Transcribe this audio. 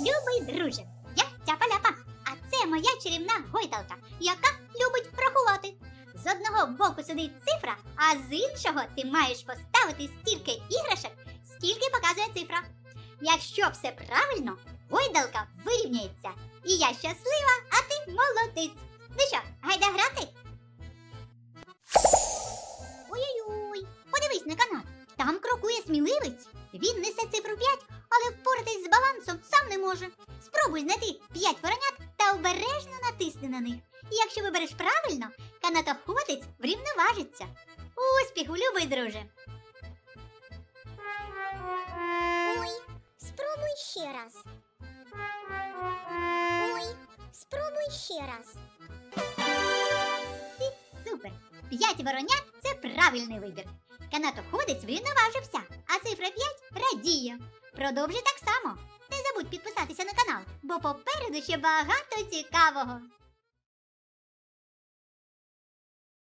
Любий друже, я цяпа-ляпа, а це моя чарівна гойдалка, яка любить рахувати. З одного боку сидить цифра, а з іншого ти маєш поставити стільки іграшок, скільки показує цифра. Якщо все правильно, гойдалка вирівняється. І я щаслива, а ти молодець. Ну що, гайда грати? Ой-ой-ой, подивись на канат. Там крокує сміливець. Він несе цифру 5, але балансом сам не може. Спробуй знайти 5 воронят та обережно натисни на них. І якщо вибереш правильно, канатоходець врівноважиться. Успіху, любий друже! Ой, спробуй ще раз. Ой, спробуй ще раз. Супер! 5 воронят це правильний вибір. Канатоходець врівноважився, а цифра 5 радіє. Продовжуй так само. Забудь підписатися на канал, бо попереду ще багато цікавого.